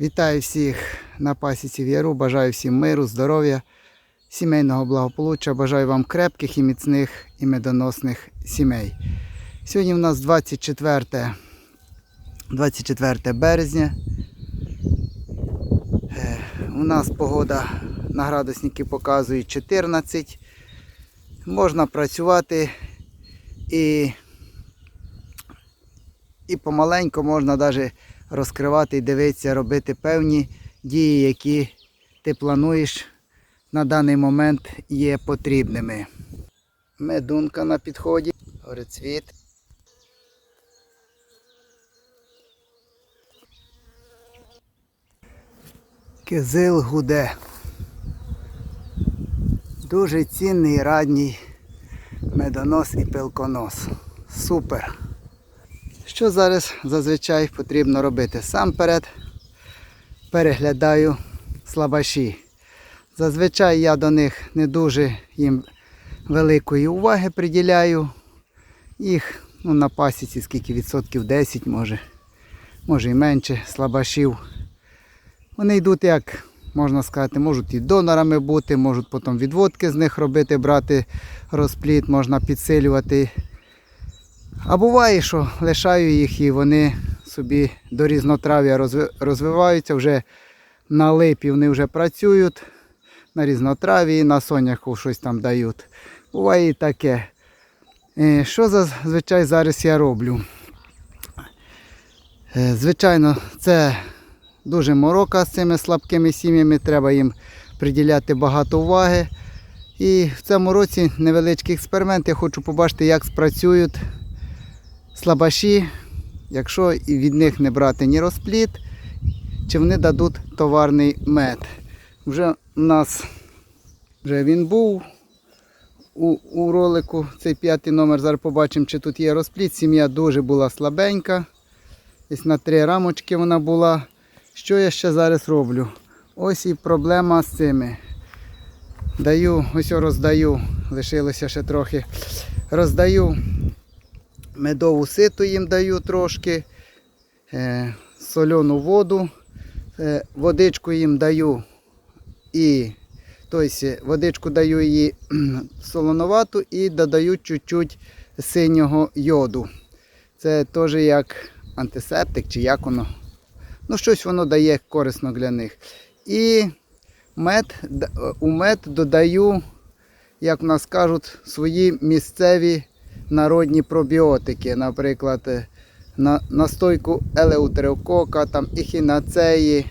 Вітаю всіх на пасіці в Яру. Бажаю всім миру, здоров'я, сімейного благополуччя. Бажаю вам крепких і міцних і медоносних сімей. Сьогодні у нас 24, 24 березня. У нас погода на градусники показує 14. Можна працювати і, і помаленьку можна навіть розкривати і дивитися, робити певні дії, які ти плануєш на даний момент є потрібними. Медунка на підході, горецвіт. Кизил гуде. Дуже цінний радній медонос і пилконос. Супер. Що зараз зазвичай потрібно робити? Сам перед переглядаю слабаші. Зазвичай я до них не дуже їм великої уваги приділяю. Їх ну, на пасіці скільки відсотків 10 може, може і менше слабашів. Вони йдуть як, можна сказати, можуть і донорами бути, можуть потім відводки з них робити, брати розпліт, можна підсилювати. А буває, що лишаю їх і вони собі до різнотрав'я розвиваються, вже на липі вони вже працюють, на різнотраві, на соняху щось там дають. Буває і таке. Е, Що зазвичай зараз я роблю? Е, Звичайно, це дуже морока з цими слабкими сім'ями, треба їм приділяти багато уваги. І в цьому році невеличкий експеримент. Я хочу побачити, як спрацюють слабаші, якщо від них не брати ні розпліт, чи вони дадуть товарний мед. Вже у нас вже він був у, у ролику, цей п'ятий номер. Зараз побачимо, чи тут є розпліт. Сім'я дуже була слабенька. Десь на три рамочки вона була. Що я ще зараз роблю? Ось і проблема з цими. Даю, ось роздаю, лишилося ще трохи. Роздаю медову ситу їм даю трошки, е, соляну воду, е, водичку їм даю і тобто, водичку даю її кхм, солоновату і додаю чуть-чуть синього йоду. Це теж як антисептик чи як воно. Ну, щось воно дає корисно для них. І мед, у мед додаю, як в нас кажуть, свої місцеві народні пробіотики, наприклад, е, на, настойку елеутерокока, там ехінацеї.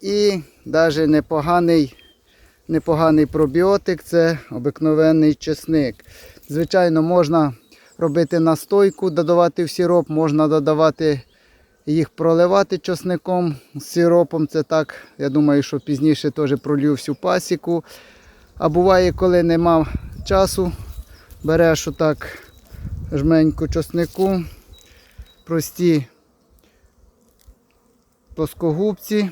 І навіть непоганий, непоганий пробіотик це обикновенний чесник. Звичайно, можна робити настойку, додавати в сироп, можна додавати їх проливати чесником з сиропом. Це так, я думаю, що пізніше теж пролью всю пасіку. А буває, коли нема часу, береш отак жменьку чеснику, прості плоскогубці,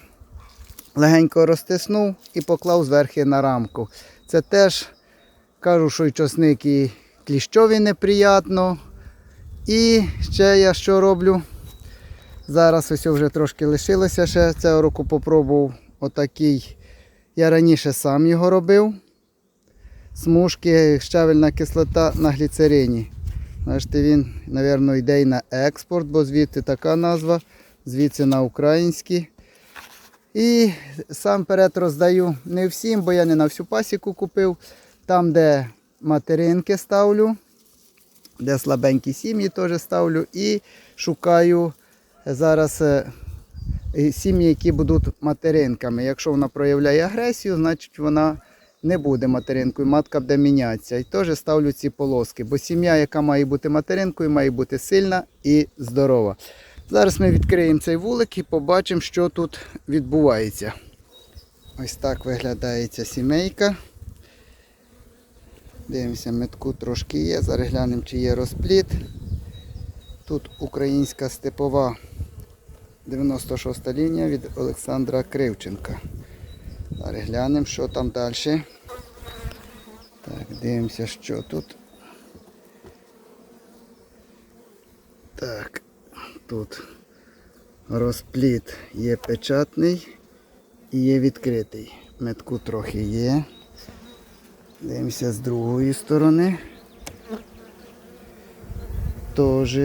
легенько розтиснув і поклав зверху на рамку. Це теж кажу, що і чесник і кліщові неприятно. І ще я що роблю? Зараз ось вже трошки лишилося ще. Цього року попробував отакий. Я раніше сам його робив. Смужки, щавельна кислота на гліцерині. Бачите, він, мабуть, йде і на експорт, бо звідти така назва, звідси на український. І сам перед роздаю не всім, бо я не на всю пасіку купив. Там, де материнки ставлю, де слабенькі сім'ї теж ставлю. І шукаю зараз е, сім'ї, які будуть материнками. Якщо вона проявляє агресію, значить вона не буде материнкою, матка буде мінятися. І теж ставлю ці полоски, бо сім'я, яка має бути материнкою, має бути сильна і здорова. Зараз ми відкриємо цей вулик і побачимо, що тут відбувається. Ось так виглядає ця сімейка. Дивимося, метку трошки є. Зараз глянемо, чи є розпліт. Тут українська степова 96 та лінія від Олександра Кривченка. Зараз глянемо, що там далі. Так, дивимося, що тут. Так, тут розпліт є печатний і є відкритий. Метку трохи є. Дивимося з другої сторони. Теж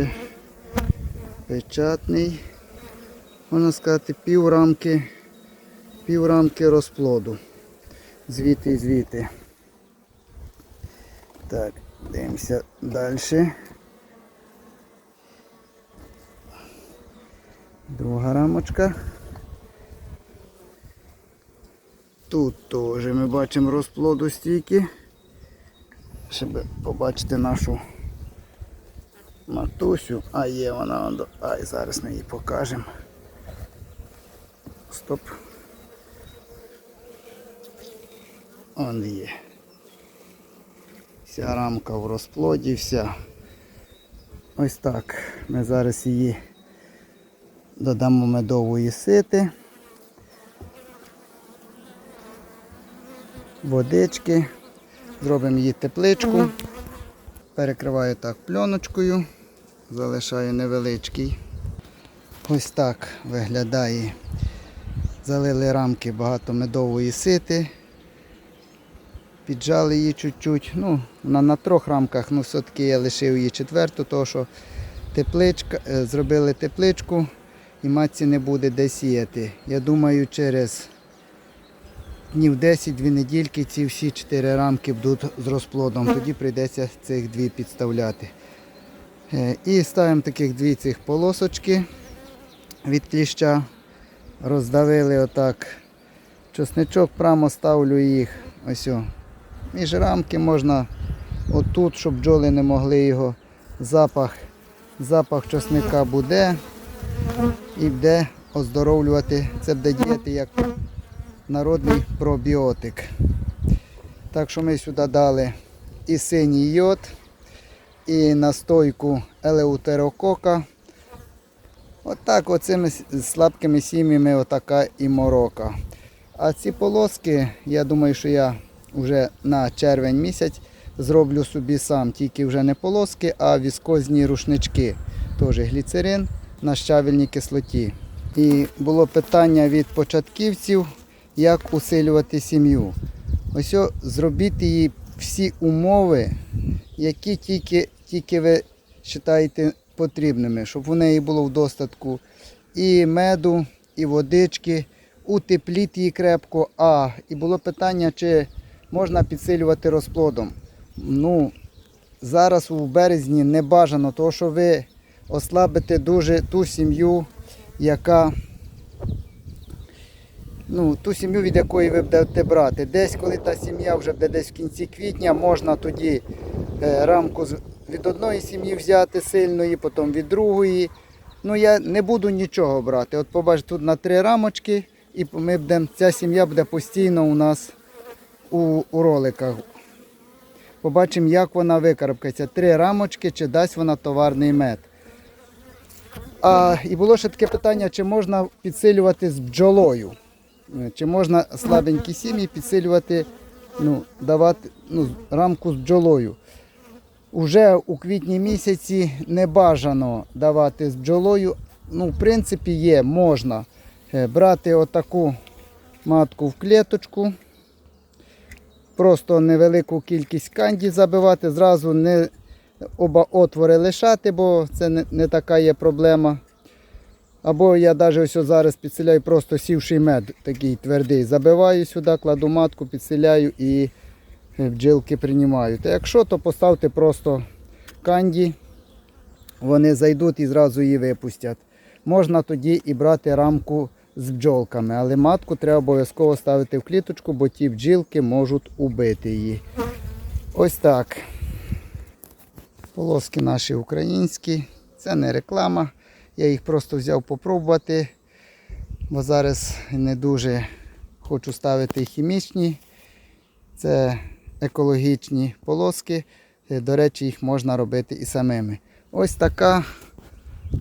печатний. Можна сказати, пів рамки, пів рамки розплоду. Звідти і звідти. Так, дивимося далі. Друга рамочка. Тут теж ми бачимо розплоду стійки. Щоб побачити нашу матусю. А є вона. он до- Ай, зараз ми її покажемо. Стоп. Он є. Вся рамка в розплоді, вся. Ось так. Ми зараз її додамо медової сити. Водички. Зробимо її тепличку. Перекриваю так пленочкою. Залишаю невеличкий. Ось так виглядає. Залили рамки багато медової сити. Піджали її чуть-чуть. Ну, вона на трьох рамках, ну все-таки я лишив її четверту, тому що тепличка, е, зробили тепличку і матці не буде де сіяти. Я думаю, через днів 10-2 недільки ці всі чотири рамки будуть з розплодом. Тоді прийдеться цих дві підставляти. Е, І ставимо таких дві цих полосочки від кліща. Роздавили отак чесничок, прямо ставлю їх. Ось. Між рамки можна отут, щоб бджоли не могли його. Запах, запах чесника буде і буде оздоровлювати. Це буде діяти як народний пробіотик. Так що ми сюди дали і синій йод, і настойку елеутерокока. Отак оцими слабкими сім'ями отака і морока. А ці полоски, я думаю, що я вже на червень місяць зроблю собі сам. Тільки вже не полоски, а віскозні рушнички. Теж гліцерин на щавельній кислоті. І було питання від початківців, як усилювати сім'ю. Ось о, зробіть їй всі умови, які тільки, тільки ви вважаєте потрібними, щоб у неї було в достатку і меду, і водички, утепліть її крепко. А, і було питання, чи можна підсилювати розплодом. Ну, зараз у березні не бажано, тому що ви ослабите дуже ту сім'ю, яка ну, ту сім'ю, від якої ви будете брати. Десь, коли та сім'я вже буде десь в кінці квітня, можна тоді е, рамку від одної сім'ї взяти сильної, потім від другої. Ну, я не буду нічого брати. От побачите, тут на три рамочки, і ми будем, ця сім'я буде постійно у нас у, у роликах. Побачимо, як вона викарабкається. Три рамочки, чи дасть вона товарний мед. А, і було ще таке питання, чи можна підсилювати з бджолою. Чи можна слабенькі сім'ї підсилювати, ну, давати ну, рамку з бджолою. Уже у квітні місяці не бажано давати з бджолою. Ну, в принципі, є, можна е, брати отаку матку в клеточку, просто невелику кількість канді забивати, зразу не оба отвори лишати, бо це не, не така є проблема. Або я навіть ось зараз підселяю просто сівший мед, такий твердий. Забиваю сюди, кладу матку, підселяю і бджілки приймають. А якщо, то поставте просто канді, вони зайдуть і зразу її випустять. Можна тоді і брати рамку з бджолками, але матку треба обов'язково ставити в кліточку, бо ті бджілки можуть убити її. Ось так. Полоски наші українські. Це не реклама. Я їх просто взяв попробувати, бо зараз не дуже хочу ставити хімічні. Це екологічні полоски. Е, До речі, їх можна робити і самими. Ось така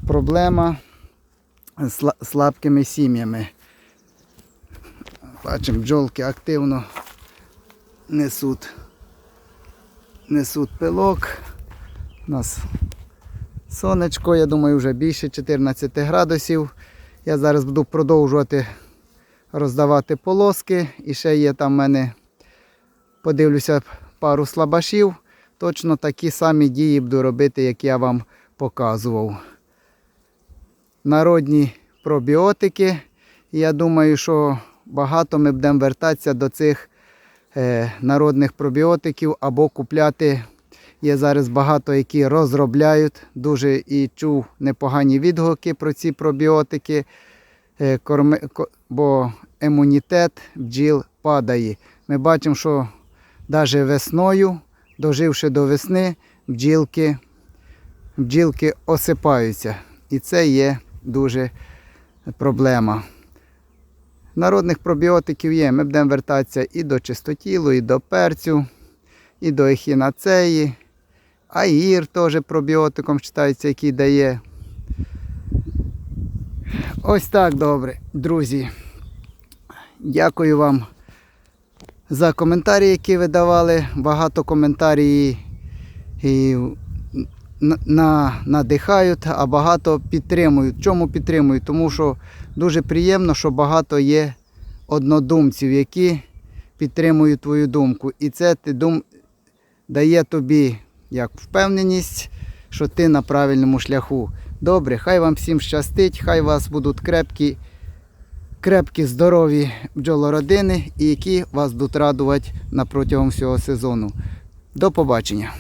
проблема сла- слабкими сім'ями. Бачимо, бджолки активно несуть, несуть пилок. У нас сонечко, я думаю, вже більше 14 градусів. Я зараз буду продовжувати роздавати полоски. І ще є там в мене, подивлюся, пару слабашів. Точно такі самі дії буду робити, як я вам показував. Народні пробіотики. Я думаю, що багато ми будемо вертатися до цих е, народних пробіотиків або купляти. Є зараз багато, які розробляють. Дуже і чув непогані відгуки про ці пробіотики, е, бо імунітет бджіл падає. Ми бачимо, що навіть весною, доживши до весни, бджілки, бджілки осипаються. І це є дуже проблема. Народних пробіотиків є. Ми будемо вертатися і до чистотілу, і до перцю, і до ехінацеї. Аїр теж пробіотиком вважається, який дає. Ось так добре, друзі. Дякую вам за коментарі, які ви давали. Багато коментарів надихають, а багато підтримують. Чому підтримують? Тому що дуже приємно, що багато є однодумців, які підтримують твою думку. І це ти дум... дає тобі як впевненість, що ти на правильному шляху. Добре, хай вам всім щастить, хай вас будуть крепкі, крепкі, здорові бджолородини, і які вас будуть радувати протягом всього сезону. До побачення!